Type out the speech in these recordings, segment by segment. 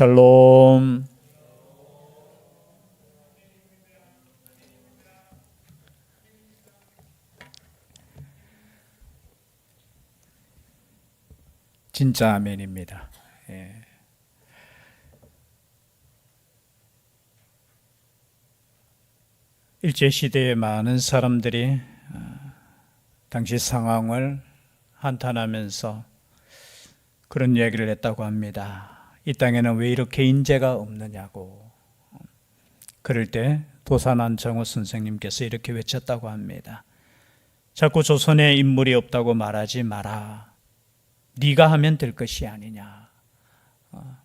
샬롬. 진짜 아멘입니다. 예. 일제 시대에 많은 사람들이 어, 당시 상황을 한탄하면서 그런 얘기를 했다고 합니다. 이 땅에는 왜 이렇게 인재가 없느냐고. 그럴 때 도산한 정호 선생님께서 이렇게 외쳤다고 합니다. 자꾸 조선에 인물이 없다고 말하지 마라. 네가 하면 될 것이 아니냐. 어,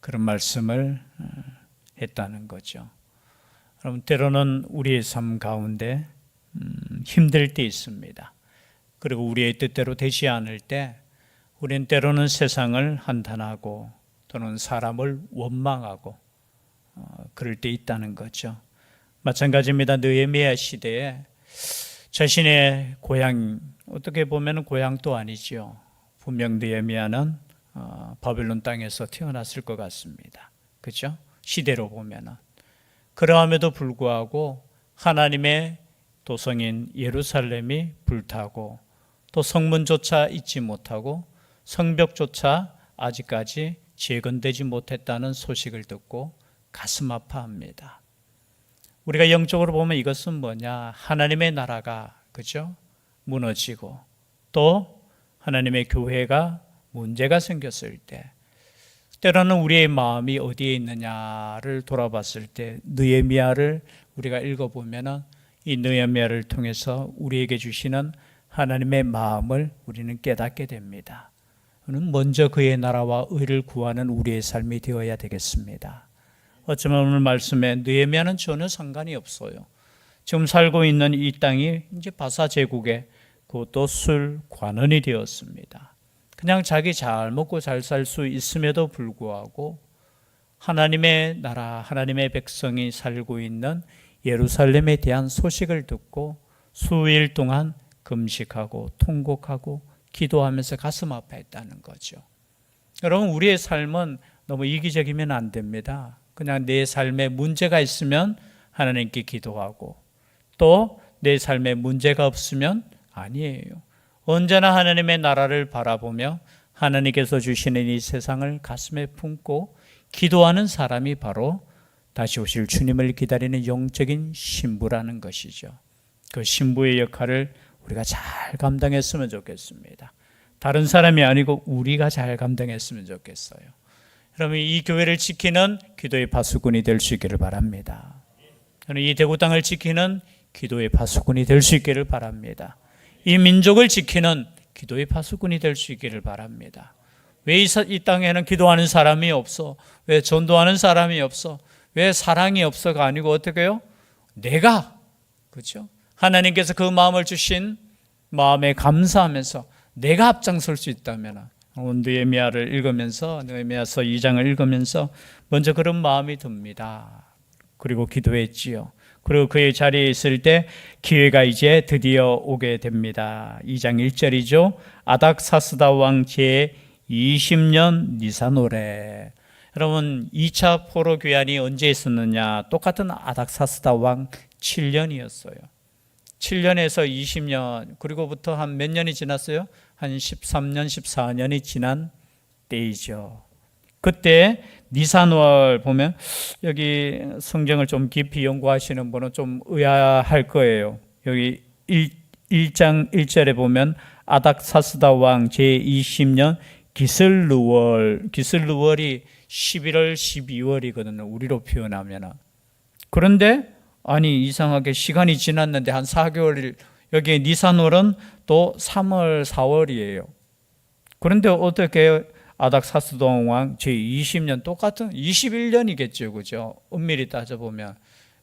그런 말씀을 어, 했다는 거죠. 여러분 때로는 우리의 삶 가운데 음, 힘들 때 있습니다. 그리고 우리의 뜻대로 되지 않을 때 우리는 때로는 세상을 한탄하고 또는 사람을 원망하고 어, 그럴 때 있다는 거죠. 마찬가지입니다. 느헤미야 시대에 자신의 고향 어떻게 보면 고향도 아니죠. 분명 느헤미야는 어, 바벨론 땅에서 태어났을 것 같습니다. 그죠? 시대로 보면은 그러함에도 불구하고 하나님의 도성인 예루살렘이 불타고 또 성문조차 잊지 못하고 성벽조차 아직까지 재건되지 못했다는 소식을 듣고 가슴 아파합니다. 우리가 영적으로 보면 이것은 뭐냐? 하나님의 나라가 그죠? 무너지고 또 하나님의 교회가 문제가 생겼을 때 때로는 우리의 마음이 어디에 있느냐를 돌아봤을 때 느헤미야를 우리가 읽어보면은 이 느헤미야를 통해서 우리에게 주시는 하나님의 마음을 우리는 깨닫게 됩니다. 먼저 그의 나라와 의를 구하는 우리의 삶이 되어야 되겠습니다. 어쩌면 오늘 말씀에 느헤미야는 전혀 상관이 없어요. 지금 살고 있는 이 땅이 이제 바사 제국의 그것도 술 관원이 되었습니다. 그냥 자기 잘 먹고 잘 살 수 있음에도 불구하고 하나님의 나라, 하나님의 백성이 살고 있는 예루살렘에 대한 소식을 듣고 수일 동안 금식하고 통곡하고 기도하면서 가슴 아파했다는 거죠. 여러분, 우리의 삶은 너무 이기적이면 안 됩니다. 그냥 내 삶에 문제가 있으면 하나님께 기도하고 또 내 삶에 문제가 없으면 아니에요. 언제나 하나님의 나라를 바라보며 하나님께서 주시는 이 세상을 가슴에 품고 기도하는 사람이 바로 다시 오실 주님을 기다리는 영적인 신부라는 것이죠. 그 신부의 역할을 우리가 잘 감당했으면 좋겠습니다. 다른 사람이 아니고 우리가 잘 감당했으면 좋겠어요. 여러분 이 교회를 지키는 기도의 파수꾼이 될 수 있기를 바랍니다. 저는 이 대구 땅을 지키는 기도의 파수꾼이 될 수 있기를 바랍니다. 이 민족을 지키는 기도의 파수꾼이 될 수 있기를 바랍니다. 왜이 땅에는 기도하는 사람이 없어? 왜 전도하는 사람이 없어? 왜 사랑이 없어가 아니고 어떻게 해요? 내가 그렇죠? 하나님께서 그 마음을 주신 마음에 감사하면서 내가 앞장설 수 있다면 느헤미야를 읽으면서 느헤미야서 2장을 읽으면서 먼저 그런 마음이 듭니다. 그리고 기도했지요. 그리고 그의 자리에 있을 때 기회가 이제 드디어 오게 됩니다. 2장 1절이죠. 아닥사스다 왕 제 20년 니사노래. 여러분 2차 포로 귀환이 언제 있었느냐? 똑같은 아닥사스다 왕 7년이었어요. 7년에서 20년 그리고부터 한 몇 년이 지났어요? 한 13년, 14년이 지난 때이죠. 그때 니산월 보면 여기 성경을 좀 깊이 연구하시는 분은 좀 의아할 거예요. 여기 1, 1장 1절에 보면 아닥사스다 왕 제20년 기슬루월 기슬루월이 11월 12월이거든요. 우리로 표현하면 그런데 아니 이상하게 시간이 지났는데 한 4개월 여기에 니산월은 또 3월 4월이에요. 그런데 어떻게 아닥사스동 왕 제20년 똑같은 21년이겠죠. 그죠? 엄밀히 따져보면.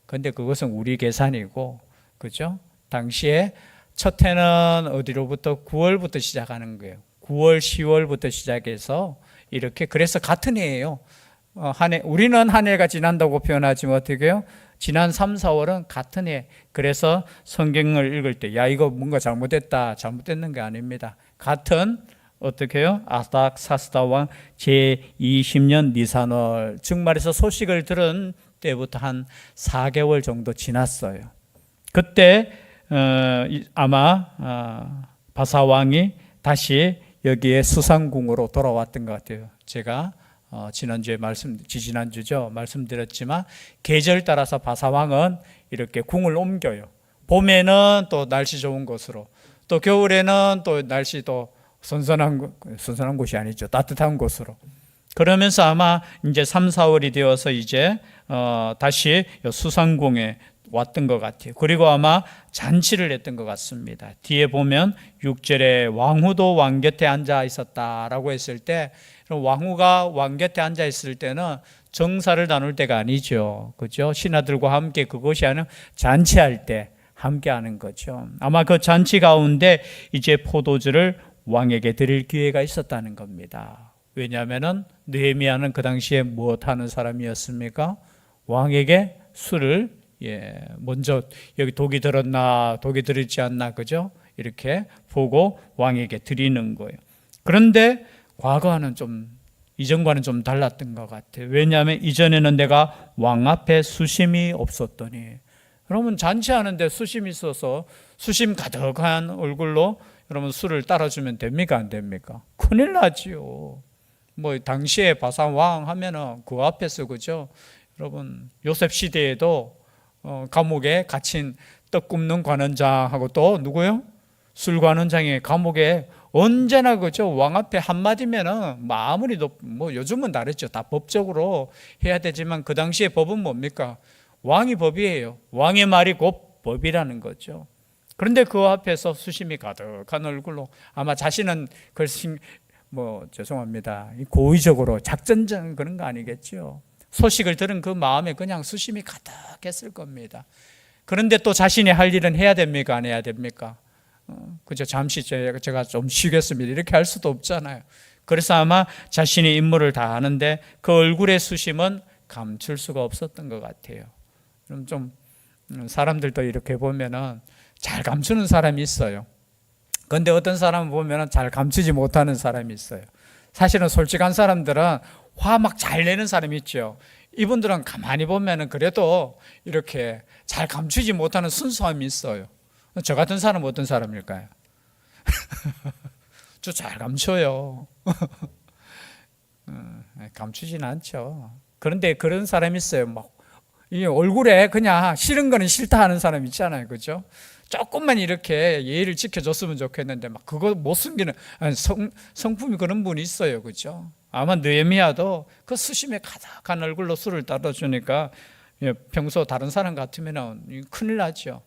근데 그것은 우리 계산이고, 그죠? 당시에 첫 해는 어디로부터 9월부터 시작하는 거예요. 9월, 10월부터 시작해서 이렇게 그래서 같은 해예요. 어, 한 해, 우리는 한 해가 지난다고 표현하지만 어떻게 해요? 지난 3, 4월은 같은 해. 그래서 성경을 읽을 때, 야, 이거 뭔가 잘못됐다. 잘못됐는 게 아닙니다. 같은 어떻게 해요? 아닥사스다 왕 제20년 니산월 즉 말해서 소식을 들은 때부터 한 4개월 정도 지났어요. 그때 어, 이- 아마 아, 바사 왕이 다시 여기에 수상궁으로 돌아왔던 것 같아요. 제가 어, 지난주에 말씀 지지난주죠 말씀드렸지만 계절 따라서 바사 왕은 이렇게 궁을 옮겨요. 봄에는 또 날씨 좋은 곳으로 또 겨울에는 또 날씨도 선선한 곳- 선선한 곳이 아니죠 따뜻한 곳으로 그러면서 아마 이제 3, 4월이 되어서 이제 어, 다시 요 수상궁에 왔던 것 같아요. 그리고 아마 잔치를 했던 것 같습니다. 뒤에 보면 6절에 왕후도 왕 곁에 앉아 있었다라고 했을 때 왕후가 왕 곁에 앉아 있을 때는 정사를 나눌 때가 아니죠. 그죠? 신하들과 함께 그것이 아니라 잔치할 때 함께 하는 거죠. 아마 그 잔치 가운데 이제 포도주를 왕에게 드릴 기회가 있었다는 겁니다. 왜냐하면은 느헤미야는 그 당시에 무엇 하는 사람이었습니까? 왕에게 술을 예, 먼저 여기 독이 들었나 독이 들었지 않나 그죠? 이렇게 보고 왕에게 드리는 거예요. 그런데 과거와는 좀 이전과는 좀 달랐던 것 같아요. 왜냐하면 이전에는 내가 왕 앞에 수심이 없었더니 여러분 잔치하는데 수심이 있어서 수심 가득한 얼굴로 여러분 술을 따라주면 됩니까 안 됩니까? 큰일 나지요. 뭐 당시에 바산 왕 하면은 그 앞에서 그죠? 여러분 요셉 시대에도 어, 감옥에 갇힌 떡 굽는 관원장하고 또 누구요? 술 관원장이 감옥에 언제나 그죠? 왕 앞에 한 마디면은 뭐 아무리 높, 뭐 요즘은 다르죠. 다 법적으로 해야 되지만 그 당시에 법은 뭡니까? 왕이 법이에요. 왕의 말이 곧 법이라는 거죠. 그런데 그 앞에서 수심이 가득한 얼굴로 아마 자신은 글씨 뭐 죄송합니다. 이 고의적으로 작전장 그런 거 아니겠죠? 소식을 들은 그 마음에 그냥 수심이 가득했을 겁니다. 그런데 또 자신이 할 일은 해야 됩니까? 안 해야 됩니까? 어, 그저 잠시 제가 좀 쉬겠습니다. 이렇게 할 수도 없잖아요. 그래서 아마 자신의 임무를 다 하는데 그 얼굴의 수심은 감출 수가 없었던 것 같아요. 그럼 좀 음, 사람들도 이렇게 보면은 잘 감추는 사람이 있어요. 그런데 어떤 사람 보면은 잘 감추지 못하는 사람이 있어요. 사실은 솔직한 사람들은 화 막 잘 내는 사람이 있죠. 이분들은 가만히 보면은 그래도 이렇게 잘 감추지 못하는 순수함이 있어요. 저 같은 사람은 어떤 사람일까요? 저 잘 감춰요. 어, 감추진 않죠. 그런데 그런 사람이 있어요. 막, 이 얼굴에 그냥 싫은 거는 싫다 하는 사람 있잖아요. 그죠? 조금만 이렇게 예의를 지켜줬으면 좋겠는데 막 그거 못 숨기는 성, 성품이 그런 분이 있어요. 그죠? 아마 느헤미야도 그 수심에 가득한 얼굴로 술을 따라주니까 예, 평소 다른 사람 같으면 큰일 나죠.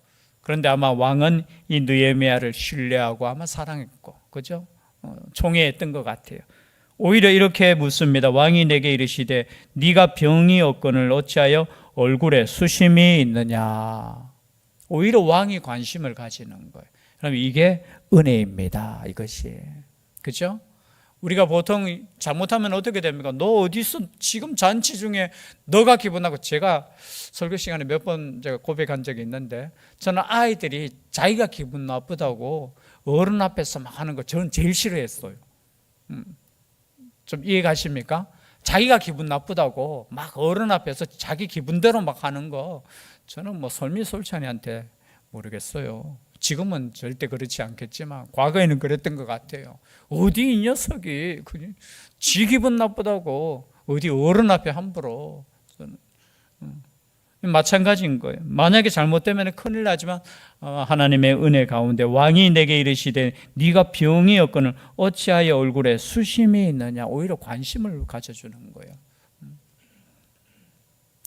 그런데 아마 왕은 이 느헤미야를 신뢰하고 아마 사랑했고, 그죠? 어, 총애했던 것 같아요. 오히려 이렇게 묻습니다. 왕이 내게 이르시되 네가 병이 없거늘 어찌하여 얼굴에 수심이 있느냐? 오히려 왕이 관심을 가지는 거예요. 그럼 이게 은혜입니다. 이것이 그죠? 우리가 보통 잘못하면 어떻게 됩니까? 너 어디서 지금 잔치 중에 너가 기분하고 제가 설교 시간에 몇 번 제가 고백한 적이 있는데 저는 아이들이 자기가 기분 나쁘다고 어른 앞에서 막 하는 거 저는 제일 싫어했어요. 음, 좀 이해 가십니까? 자기가 기분 나쁘다고 막 어른 앞에서 자기 기분대로 막 하는 거 저는 뭐 설미솔찬이한테 모르겠어요. 지금은 절대 그렇지 않겠지만 과거에는 그랬던 것 같아요. 어디 이 녀석이 지 기분 나쁘다고 어디 어른 앞에 함부로 음, 마찬가지인 거예요. 만약에 잘못되면 큰일 나지만 어, 하나님의 은혜 가운데 왕이 내게 이르시되 네가 병이 없거늘 어찌하여 얼굴에 수심이 있느냐 오히려 관심을 가져주는 거예요.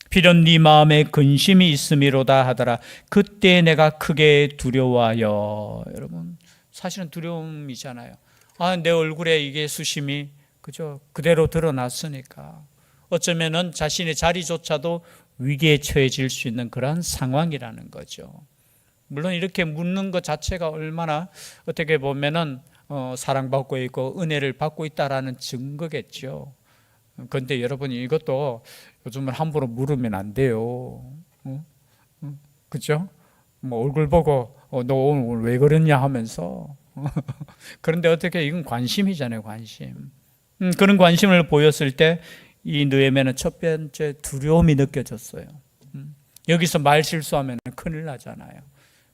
비록 네 마음에 근심이 있음이로다 하더라 그때 내가 크게 두려워하여 여러분 사실은 두려움이잖아요. 아 내 얼굴에 이게 수심이 그죠 그대로 드러났으니까 어쩌면은 자신의 자리조차도 위기에 처해질 수 있는 그러한 상황이라는 거죠. 물론 이렇게 묻는 것 자체가 얼마나 어떻게 보면은 어, 사랑받고 있고 은혜를 받고 있다라는 증거겠죠. 그런데 여러분 이것도 요즘은 함부로 물으면 안 돼요. 어? 어? 그죠? 뭐 얼굴 보고 어, 너 오늘 왜 그러냐 하면서 그런데 어떻게 이건 관심이잖아요, 관심. 음, 그런 관심을 보였을 때 이 느헤미야는 첫 번째 두려움이 느껴졌어요. 음, 여기서 말 실수하면 큰일 나잖아요.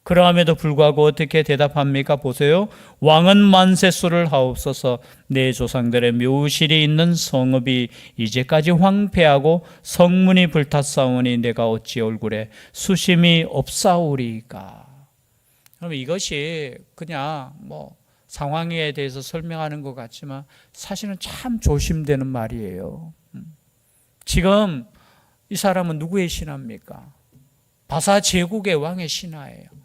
그러함에도 불구하고 어떻게 대답합니까? 보세요. 왕은 만세수를 하옵소서 내 조상들의 묘실이 있는 성읍이 이제까지 황폐하고 성문이 불탔사오니 내가 어찌 얼굴에 수심이 없사오리까. 그럼 이것이 그냥 뭐 상황에 대해서 설명하는 것 같지만 사실은 참 조심되는 말이에요. 음. 지금 이 사람은 누구의 신하입니까? 바사 제국의 왕의 신하예요.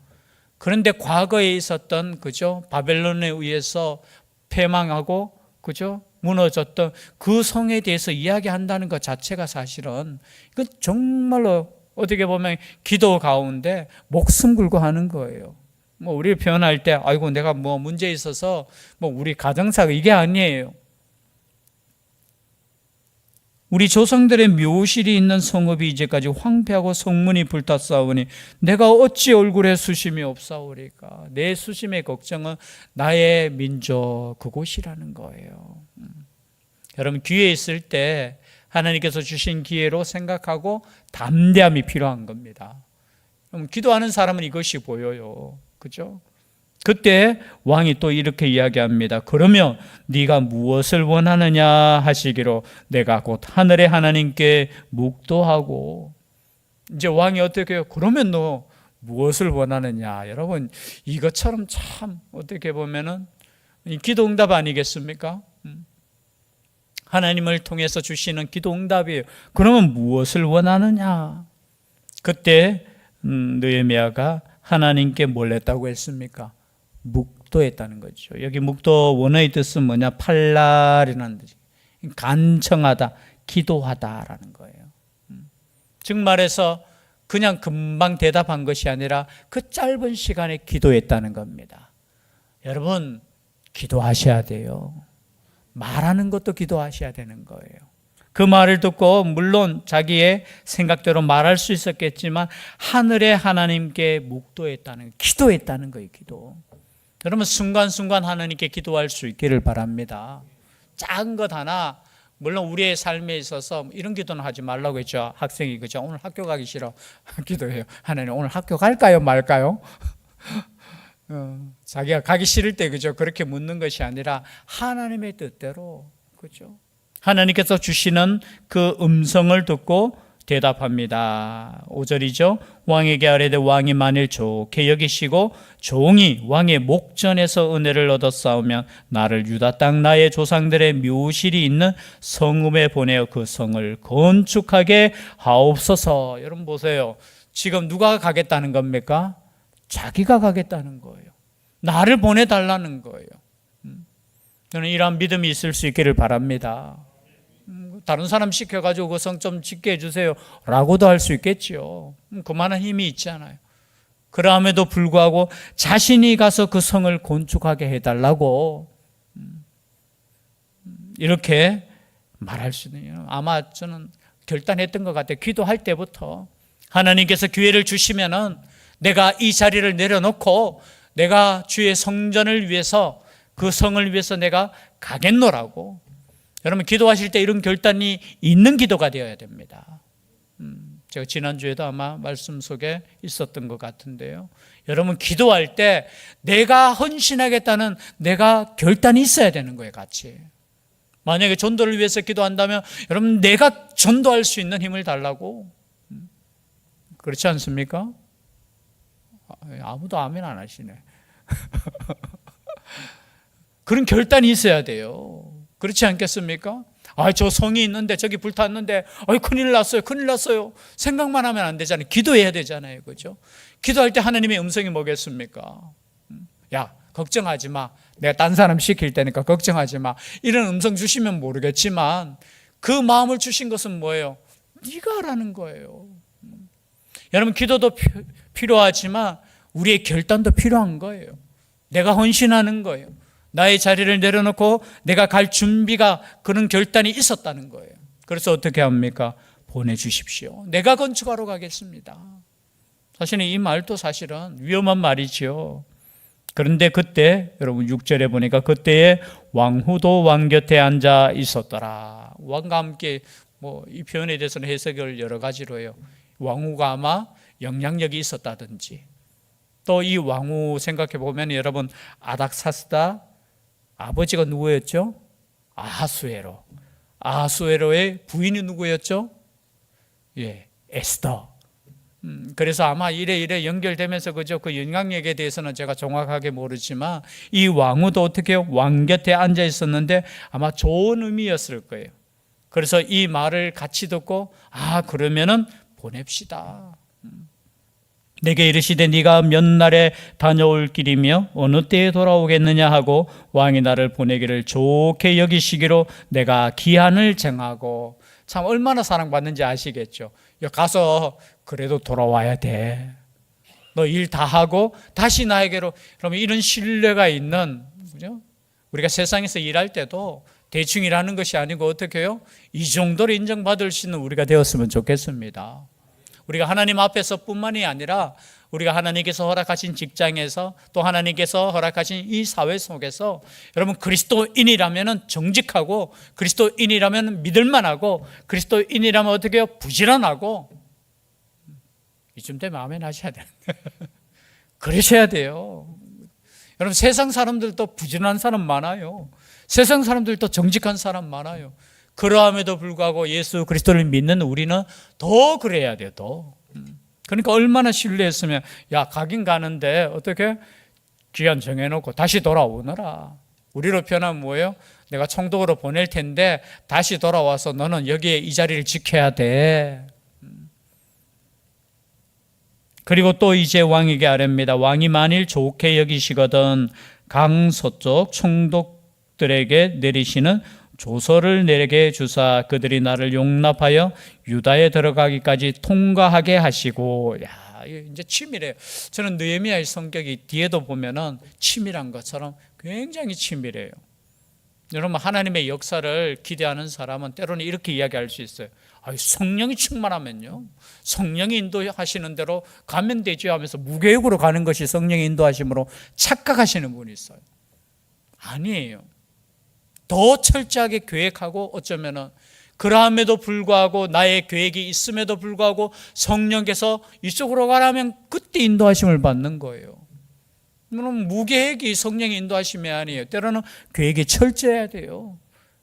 그런데 과거에 있었던 그죠 바벨론에 의해서 패망하고 그죠 무너졌던 그 성에 대해서 이야기한다는 것 자체가 사실은 이건 정말로 어떻게 보면 기도 가운데 목숨 걸고 하는 거예요. 뭐 우리 표현할 때 아이고 내가 뭐 문제 있어서 뭐 우리 가정사가 이게 아니에요. 우리 조상들의 묘실이 있는 성읍이 이제까지 황폐하고 성문이 불탔사오니 내가 어찌 얼굴에 수심이 없사오리까 내 수심의 걱정은 나의 민족 그곳이라는 거예요 음. 여러분 기회 있을 때 하나님께서 주신 기회로 생각하고 담대함이 필요한 겁니다 기도하는 사람은 이것이 보여요 그죠? 그때 왕이 또 이렇게 이야기합니다. 그러면 네가 무엇을 원하느냐 하시기로 내가 곧 하늘의 하나님께 묵도하고 이제 왕이 어떻게 해요? 그러면 너 무엇을 원하느냐? 여러분 이것처럼 참 어떻게 보면은 기도 응답 아니겠습니까? 음. 하나님을 통해서 주시는 기도 응답이에요. 그러면 무엇을 원하느냐? 그때 음, 느헤미야가 하나님께 뭘 했다고 했습니까? 묵도했다는 거죠. 여기 묵도 원어의 뜻은 뭐냐? 팔날이라는 뜻이 간청하다, 기도하다라는 거예요. 음. 즉 말해서 그냥 금방 대답한 것이 아니라 그 짧은 시간에 기도했다는 겁니다. 여러분, 기도하셔야 돼요. 말하는 것도 기도하셔야 되는 거예요. 그 말을 듣고 물론 자기의 생각대로 말할 수 있었겠지만 하늘의 하나님께 묵도했다는 기도했다는 거예요, 기도. 여러분 순간순간 하나님께 기도할 수 있기를 바랍니다. 작은 것 하나 물론 우리의 삶에 있어서 이런 기도는 하지 말라고 했죠. 학생이 그죠? 오늘 학교 가기 싫어. 기도해요. 하나님 오늘 학교 갈까요, 말까요? 어, 자기가 가기 싫을 때 그죠? 그렇게 묻는 것이 아니라 하나님의 뜻대로 그죠? 하나님께서 주시는 그 음성을 듣고 대답합니다. 5절이죠. 왕에게 아뢰되 왕이 만일 좋게 여기시고 종이 왕의 목전에서 은혜를 싸우면 나를 유다 땅 나의 조상들의 묘실이 있는 성읍에 보내어 그 성을 건축하게 하옵소서. 여러분 보세요. 지금 누가 가겠다는 겁니까? 자기가 가겠다는 거예요. 나를 보내달라는 거예요. 음. 저는 이러한 믿음이 있을 수 있기를 바랍니다. 다른 사람 시켜가지고 그 성 좀 짓게 해주세요. 라고도 할 수 있겠지요. 음, 그만한 힘이 있잖아요. 그럼에도 불구하고 자신이 가서 그 성을 건축하게 해달라고 음, 이렇게 말할 수 있는 아마 저는 결단했던 것 같아요. 기도할 때부터 하나님께서 기회를 주시면은 내가 이 자리를 내려놓고 내가 주의 성전을 위해서 그 성을 위해서 내가 가겠노라고 여러분 기도하실 때 이런 결단이 있는 기도가 되어야 됩니다. 음, 제가 지난주에도 아마 말씀 속에 있었던 것 같은데요. 여러분 기도할 때 내가 헌신하겠다는 내가 결단이 있어야 되는 거예요, 같이. 만약에 전도를 위해서 기도한다면 여러분 내가 전도할 수 있는 힘을 달라고 음, 그렇지 않습니까? 아, 아무도 아멘 안 하시네. 그런 결단이 있어야 돼요. 그렇지 않겠습니까? 아, 저 성이 있는데 저기 불탔는데 아, 큰일 났어요. 큰일 났어요. 생각만 하면 안 되잖아요. 기도해야 되잖아요. 그죠? 기도할 때 하나님의 음성이 뭐겠습니까? 음, 야, 걱정하지 마. 내가 딴 사람 시킬 테니까 걱정하지 마. 이런 음성 주시면 모르겠지만 그 마음을 주신 것은 뭐예요? 네가 하라는 거예요. 음. 여러분 기도도 피, 필요하지만 우리의 결단도 필요한 거예요. 내가 헌신하는 거예요. 나의 자리를 내려놓고 내가 갈 준비가 그런 결단이 있었다는 거예요. 그래서 어떻게 합니까? 보내주십시오. 내가 건축하러 가겠습니다. 사실은 이 말도 사실은 위험한 말이죠. 그런데 그때 여러분 6절에 보니까 그때에 왕후도 왕 곁에 앉아 있었더라. 왕과 함께 뭐 이 표현에 대해서는 해석을 여러 가지로 해요. 왕후가 아마 영향력이 있었다든지 또 이 왕후 생각해 보면 여러분 아닥사스다 아버지가 누구였죠? 아하수에로. 아하수에로의 부인이 누구였죠? 예, 에스더. 음, 그래서 아마 이래 이래 연결되면서 그죠 그 영향력에 대해서는 제가 정확하게 모르지만 이 왕후도 어떻게 왕 곁에 앉아 있었는데 아마 좋은 의미였을 거예요. 그래서 이 말을 같이 듣고 아 그러면은 보냅시다. 음. 내게 이르시되 네가 몇 날에 다녀올 길이며 어느 때에 돌아오겠느냐 하고 왕이 나를 보내기를 좋게 여기시기로 내가 기한을 정하고 참 얼마나 사랑받는지 아시겠죠. 야, 가서 그래도 돌아와야 돼. 너 일 다 하고 다시 나에게로 그러면 이런 신뢰가 있는 그죠? 우리가 세상에서 일할 때도 대충 일하는 것이 아니고 어떻게 해요? 이 정도로 인정받을 수 있는 우리가 되었으면 좋겠습니다. 우리가 하나님 앞에서 뿐만이 아니라 우리가 하나님께서 허락하신 직장에서 또 하나님께서 허락하신 이 사회 속에서 여러분 그리스도인이라면 정직하고 그리스도인이라면 믿을만하고 그리스도인이라면 어떻게 해요? 부지런하고 이쯤 되면 아멘 하셔야 돼요. 그러셔야 돼요. 여러분 세상 사람들도 부지런한 사람 많아요. 세상 사람들도 정직한 사람 많아요. 그러함에도 불구하고 예수 그리스도를 믿는 우리는 더 그래야 돼요. 더. 그러니까 얼마나 신뢰했으면 야 가긴 가는데 어떻게 기한 정해놓고 다시 돌아오너라. 우리로 표현하면 뭐예요? 내가 총독으로 보낼 텐데 다시 돌아와서 너는 여기에 이 자리를 지켜야 돼. 그리고 또 이제 왕에게 아뢰입니다. 왕이 만일 좋게 여기시거든 강서쪽 총독들에게 내리시는 조서를 내게 주사 그들이 나를 용납하여 유다에 들어가기까지 통과하게 하시고 야 이제 치밀해요. 저는 느헤미야의 성격이 뒤에도 보면은 치밀한 것처럼 굉장히 치밀해요. 여러분 하나님의 역사를 기대하는 사람은 때로는 이렇게 이야기할 수 있어요. 아, 성령이 충만하면요, 성령이 인도하시는 대로 가면 되죠 하면서 무계획으로 가는 것이 성령의 인도하심으로 착각하시는 분이 있어요. 아니에요. 더 철저하게 계획하고 어쩌면은 그러함에도 불구하고 나의 계획이 있음에도 불구하고 성령께서 이쪽으로 가라면 그때 인도하심을 받는 거예요. 그럼 무계획이 성령의 인도하심이 아니에요. 때로는 계획이 철저해야 돼요.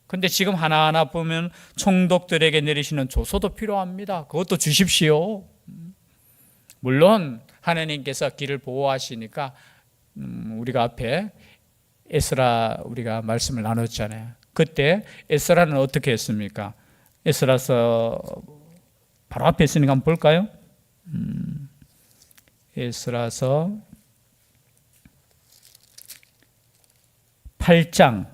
근데 지금 하나하나 보면 총독들에게 내리시는 조서도 필요합니다. 그것도 주십시오. 물론 하나님께서 길을 보호하시니까 음, 우리가 앞에 에스라 우리가 말씀을 나눴잖아요. 그때 에스라는 어떻게 했습니까? 에스라서 바로 앞에 있으니까 한번 볼까요? 음, 에스라서 8장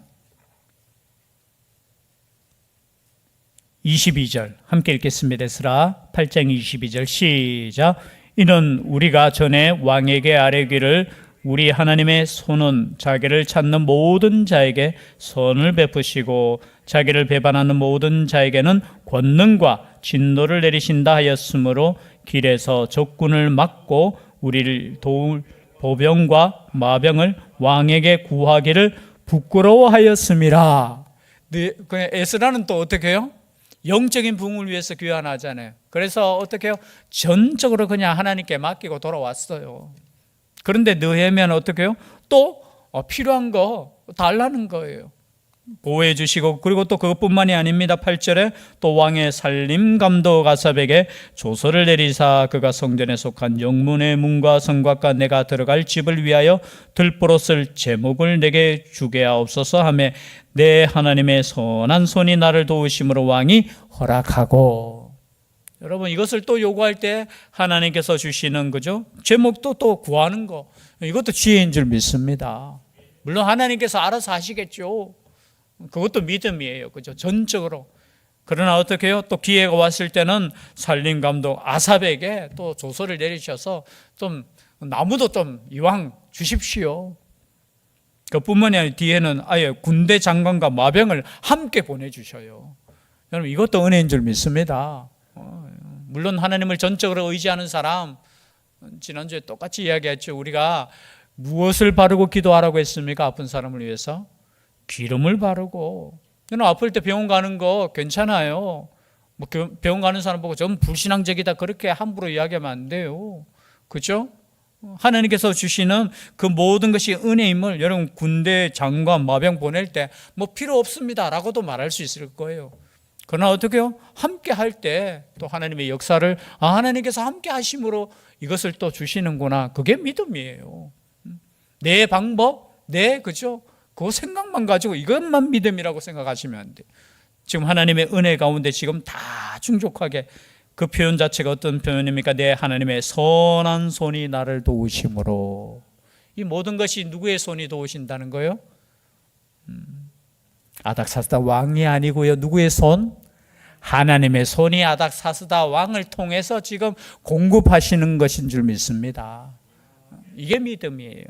22절 함께 읽겠습니다. 에스라 8장 22절 시작 이는 우리가 전에 왕에게 아뢰기를 우리 하나님의 손은 자기를 찾는 모든 자에게 선을 베푸시고 자기를 배반하는 모든 자에게는 권능과 진노를 내리신다 하였으므로 길에서 적군을 막고 우리를 도울 보병과 마병을 왕에게 구하기를 부끄러워하였음이라. 네, 그 에스라는 또 어떻게 해요? 영적인 부흥을 위해서 귀환하잖아요. 그래서 어떻게 해요? 전적으로 그냥 하나님께 맡기고 돌아왔어요. 그런데 느헤미야는 어떻게 해요? 또 어, 필요한 거 달라는 거예요. 보호해 주시고 그리고 또 그것뿐만이 아닙니다. 8절에 또 왕의 살림 감독 아삽에게 조서를 내리사 그가 성전에 속한 영문의 문과 성곽과 내가 들어갈 집을 위하여 들보로 쓸 제목을 내게 주게 하옵소서 하매 내 하나님의 선한 손이 나를 도우심으로 왕이 허락하고 여러분 이것을 또 요구할 때 하나님께서 주시는 거죠. 제목도 또 구하는 거 이것도 지혜인 줄 믿습니다. 물론 하나님께서 알아서 하시겠죠. 그것도 믿음이에요. 그죠? 전적으로. 그러나 어떻게 해요? 또 기회가 왔을 때는 살림 감독 아삽에게 또 조서를 내리셔서 좀 나무도 좀 이왕 주십시오. 그뿐만이 아니라 뒤에는 아예 군대 장관과 마병을 함께 보내주셔요. 여러분 이것도 은혜인 줄 믿습니다. 어, 물론 하나님을 전적으로 의지하는 사람 지난주에 똑같이 이야기했죠. 우리가 무엇을 바르고 기도하라고 했습니까? 아픈 사람을 위해서 기름을 바르고. 저는 아플 때 병원 가는 거 괜찮아요. 뭐 교- 병원 가는 사람 보고 좀 불신앙적이다 그렇게 함부로 이야기하면 안 돼요. 그죠? 하나님께서 주시는 그 모든 것이 은혜임을 여러분 군대 장관 마병 보낼 때 뭐 필요 없습니다라고도 말할 수 있을 거예요. 그러나 어떻게요? 함께 할 때 또 하나님의 역사를 아 하나님께서 함께 하심으로 이것을 또 주시는구나. 그게 믿음이에요. 내 방법, 내 그죠? 그 생각만 가지고 이것만 믿음이라고 생각하시면 안 돼. 지금 하나님의 은혜 가운데 지금 다 충족하게 그 표현 자체가 어떤 표현입니까? 내 하나님의 선한 손이 나를 도우심으로 이 모든 것이 누구의 손이 도우신다는 거예요? 음, 아닥사스다 왕이 아니고요. 누구의 손? 하나님의 손이 아닥사스다 왕을 통해서 지금 공급하시는 것인 줄 믿습니다. 이게 믿음이에요.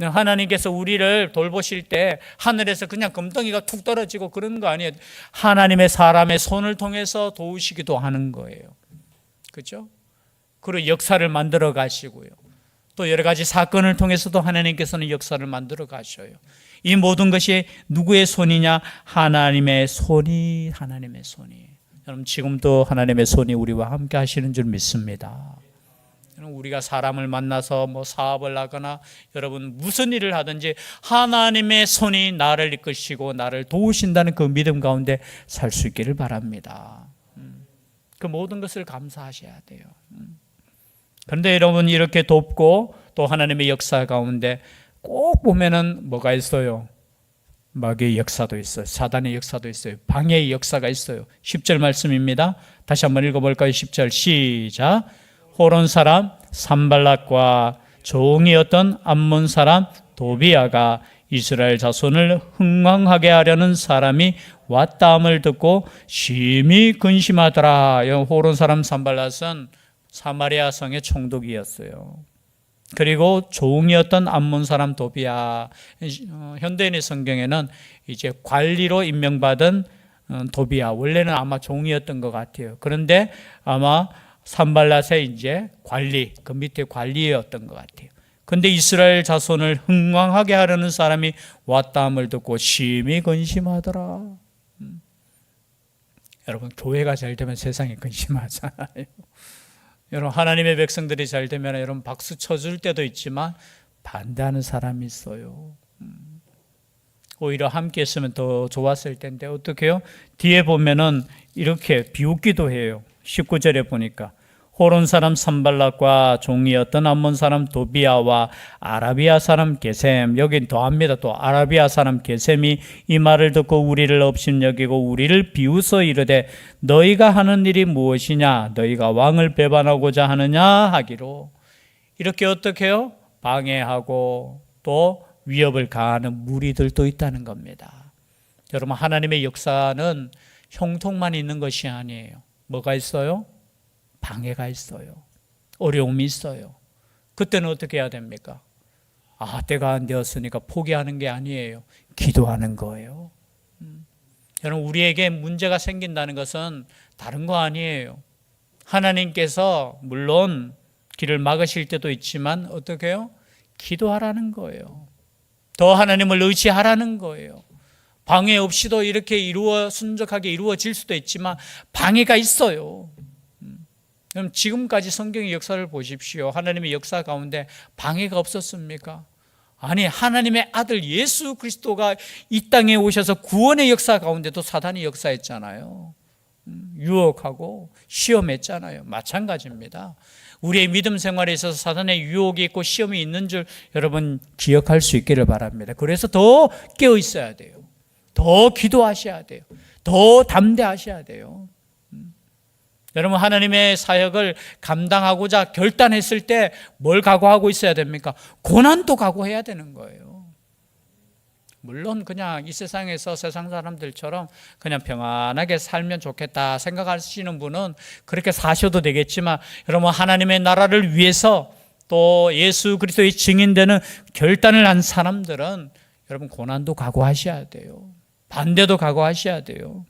하나님께서 우리를 돌보실 때 하늘에서 그냥 금덩이가 툭 떨어지고 그런 거 아니에요. 하나님의 사람의 손을 통해서 도우시기도 하는 거예요. 그죠? 그리고 역사를 만들어 가시고요. 또 여러 가지 사건을 통해서도 하나님께서는 역사를 만들어 가셔요. 이 모든 것이 누구의 손이냐? 하나님의 손이 하나님의 손이. 여러분 지금도 하나님의 손이 우리와 함께 하시는 줄 믿습니다. 우리가 사람을 만나서 뭐 사업을 하거나 여러분 무슨 일을 하든지 하나님의 손이 나를 이끄시고 나를 도우신다는 그 믿음 가운데 살 수 있기를 바랍니다. 음. 그 모든 것을 감사하셔야 돼요. 음. 그런데 여러분 이렇게 돕고 또 하나님의 역사 가운데 꼭 보면은 뭐가 있어요? 마귀의 역사도 있어요. 사단의 역사도 있어요. 방해의 역사가 있어요. 10절 말씀입니다. 다시 한번 읽어볼까요? 10절 시작. 호론 사람 산발락과 종이었던 암몬 사람 도비아가 이스라엘 자손을 흥왕하게 하려는 사람이 왔다함을 듣고 심히 근심하더라. 호론 사람 산발락은 사마리아 성의 총독이었어요. 그리고 종이었던 암몬 사람 도비아 어, 현대인의 성경에는 이제 관리로 임명받은 어, 도비아 원래는 아마 종이었던 것 같아요. 그런데 아마 산발랏의 이제 관리 그 밑에 관리였던 것 같아요. 근데 이스라엘 자손을 흥왕하게 하려는 사람이 왔다함을 듣고 심히 근심하더라. 음. 여러분 교회가 잘 되면 세상이 근심하잖아요. 여러분 하나님의 백성들이 잘 되면 여러분 박수 쳐줄 때도 있지만 반대하는 사람이 있어요. 음. 오히려 함께 했으면 더 좋았을 텐데 어떻게요? 뒤에 보면은 이렇게 비웃기도 해요. 19절에 보니까 호론 사람 산발락과 종이었던 암몬 사람 도비아와 아라비아 사람 게셈 여긴 더합니다. 또 아라비아 사람 게셈이 이 말을 듣고 우리를 업신여기고 우리를 비웃어 이르되 너희가 하는 일이 무엇이냐 너희가 왕을 배반하고자 하느냐 하기로 이렇게 어떻게 해요? 방해하고 또 위협을 가하는 무리들도 있다는 겁니다. 여러분 하나님의 역사는 형통만 있는 것이 아니에요. 뭐가 있어요? 방해가 있어요. 어려움이 있어요. 그때는 어떻게 해야 됩니까? 아, 때가 안 되었으니까 포기하는 게 아니에요. 기도하는 거예요. 음. 여러분, 우리에게 문제가 생긴다는 것은 다른 거 아니에요. 하나님께서 물론 길을 막으실 때도 있지만 어떻게 해요? 기도하라는 거예요. 더 하나님을 의지하라는 거예요. 방해 없이도 이렇게 이루어 순적하게 이루어질 수도 있지만 방해가 있어요. 그럼 지금까지 성경의 역사를 보십시오. 하나님의 역사 가운데 방해가 없었습니까? 아니 하나님의 아들 예수 그리스도가 이 땅에 오셔서 구원의 역사 가운데도 사단이 역사했잖아요. 음, 유혹하고 시험했잖아요. 마찬가지입니다. 우리의 믿음 생활에 있어서 사단의 유혹이 있고 시험이 있는 줄 여러분 기억할 수 있기를 바랍니다. 그래서 더 깨어 있어야 돼요. 더 기도하셔야 돼요. 더 담대하셔야 돼요. 여러분 하나님의 사역을 감당하고자 결단했을 때 뭘 각오하고 있어야 됩니까? 고난도 각오해야 되는 거예요. 물론 그냥 이 세상에서 세상 사람들처럼 그냥 평안하게 살면 좋겠다 생각하시는 분은 그렇게 사셔도 되겠지만 여러분 하나님의 나라를 위해서 또 예수 그리스도의 증인되는 결단을 한 사람들은 여러분 고난도 각오하셔야 돼요. 반대도 각오하셔야 돼요.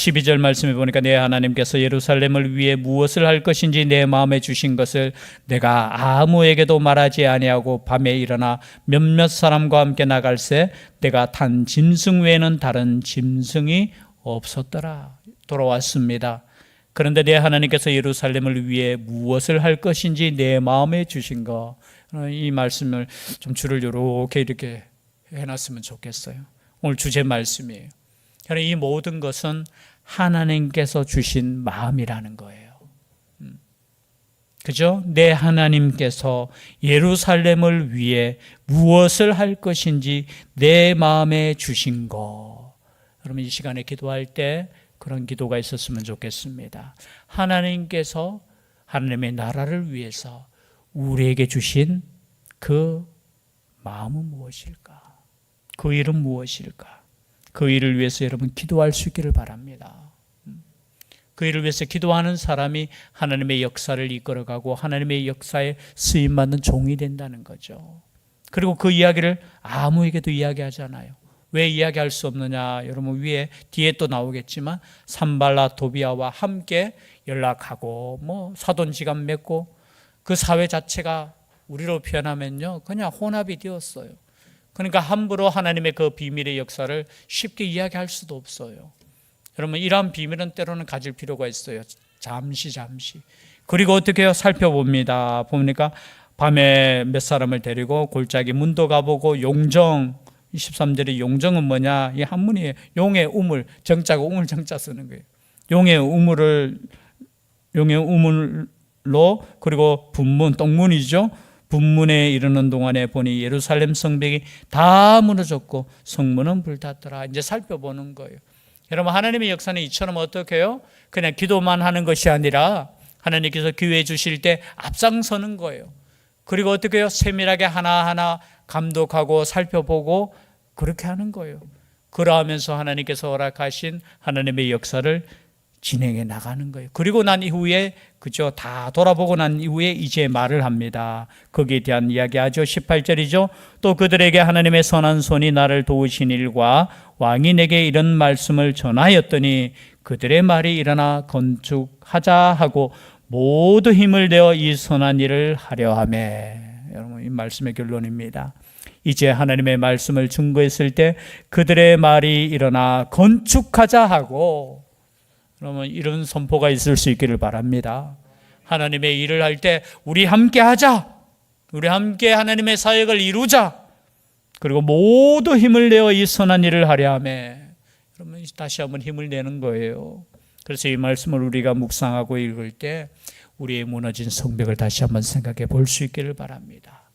12절 말씀해 보니까 내 하나님께서 예루살렘을 위해 무엇을 할 것인지 내 마음에 주신 것을 내가 아무에게도 말하지 아니하고 밤에 일어나 몇몇 사람과 함께 나갈새 내가 탄 짐승 외에는 다른 짐승이 없었더라. 돌아왔습니다. 그런데 내 하나님께서 예루살렘을 위해 무엇을 할 것인지 내 마음에 주신 거. 이 말씀을 좀 줄을 이렇게 이렇게 해놨으면 좋겠어요. 오늘 주제 말씀이에요. 그러니까 이 모든 것은 하나님께서 주신 마음이라는 거예요. 음. 그죠? 내 하나님께서 예루살렘을 위해 무엇을 할 것인지 내 마음에 주신 거. 여러분 이 시간에 기도할 때 그런 기도가 있었으면 좋겠습니다. 하나님께서 하나님의 나라를 위해서 우리에게 주신 그 마음은 무엇일까? 그 일은 무엇일까? 그 일을 위해서 여러분 기도할 수 있기를 바랍니다. 그 일을 위해서 기도하는 사람이 하나님의 역사를 이끌어가고 하나님의 역사에 쓰임 받는 종이 된다는 거죠. 그리고 그 이야기를 아무에게도 이야기하잖아요. 왜 이야기할 수 없느냐? 여러분 위에 뒤에 또 나오겠지만 산발라 도비아와 함께 연락하고 뭐 사돈지간 맺고 그 사회 자체가 우리로 표현하면요 그냥 혼합이 되었어요. 그러니까 함부로 하나님의 그 비밀의 역사를 쉽게 이야기할 수도 없어요. 여러분 이러한 비밀은 때로는 가질 필요가 있어요. 잠시 잠시. 그리고 어떻게 해요? 살펴봅니다. 보니까 밤에 몇 사람을 데리고 골짜기 문도 가보고 용정 23절의 용정은 뭐냐? 이 한문이에요. 용의 우물, 정자고 우물 정자 쓰는 거예요. 용의 우물을 용의 우물로 그리고 분문, 똥문이죠. 분문에 이르는 동안에 보니 예루살렘 성벽이 다 무너졌고 성문은 불탔더라. 이제 살펴보는 거예요. 여러분 하나님의 역사는 이처럼 어떻게 해요? 그냥 기도만 하는 것이 아니라 하나님께서 기회 주실 때 앞장서는 거예요. 그리고 어떻게 해요? 세밀하게 하나하나 감독하고 살펴보고 그렇게 하는 거예요. 그러하면서 하나님께서 허락하신 하나님의 역사를 진행해 나가는 거예요. 그리고 난 이후에 그죠 다 돌아보고 난 이후에 이제 말을 합니다. 거기에 대한 이야기하죠. 18절이죠. 또 그들에게 하나님의 선한 손이 나를 도우신 일과 왕이 내게 이런 말씀을 전하였더니 그들의 말이 일어나 건축하자 하고 모두 힘을 내어 이 선한 일을 하려 하매. 여러분 이 말씀의 결론입니다. 이제 하나님의 말씀을 증거했을 때 그들의 말이 일어나 건축하자 하고 그러면 이런 선포가 있을 수 있기를 바랍니다. 하나님의 일을 할 때 우리 함께 하자. 우리 함께 하나님의 사역을 이루자. 그리고 모두 힘을 내어 이 선한 일을 하려 하매. 그러면 다시 한번 힘을 내는 거예요. 그래서 이 말씀을 우리가 묵상하고 읽을 때 우리의 무너진 성벽을 다시 한번 생각해 볼 수 있기를 바랍니다.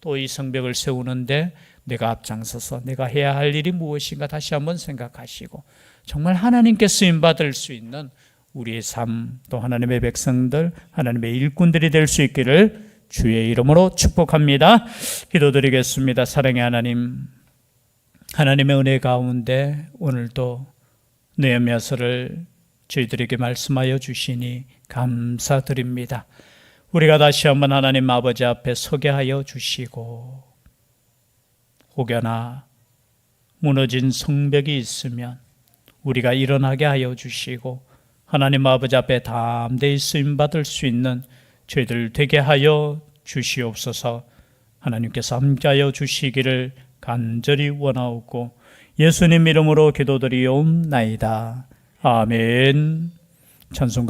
또 이 성벽을 세우는데 내가 앞장서서 내가 해야 할 일이 무엇인가 다시 한번 생각하시고 정말 하나님께 쓰임 받을 수 있는 우리의 삶, 또 하나님의 백성들, 하나님의 일꾼들이 될 수 있기를 주의 이름으로 축복합니다. 기도드리겠습니다. 사랑의 하나님, 하나님의 은혜 가운데 오늘도 느헤미야서를 저희들에게 말씀하여 주시니 감사드립니다. 우리가 다시 한번 하나님 아버지 앞에 서게 하여 주시고 혹여나 무너진 성벽이 있으면 우리가 일어나게 하여 주시고 하나님 아버지 앞에 담대히 쓰임 받을 수 있는 저희들 되게 하여 주시옵소서. 하나님께서 함께하여 주시기를 간절히 원하옵고 예수님 이름으로 기도드리옵나이다. 아멘. 찬송가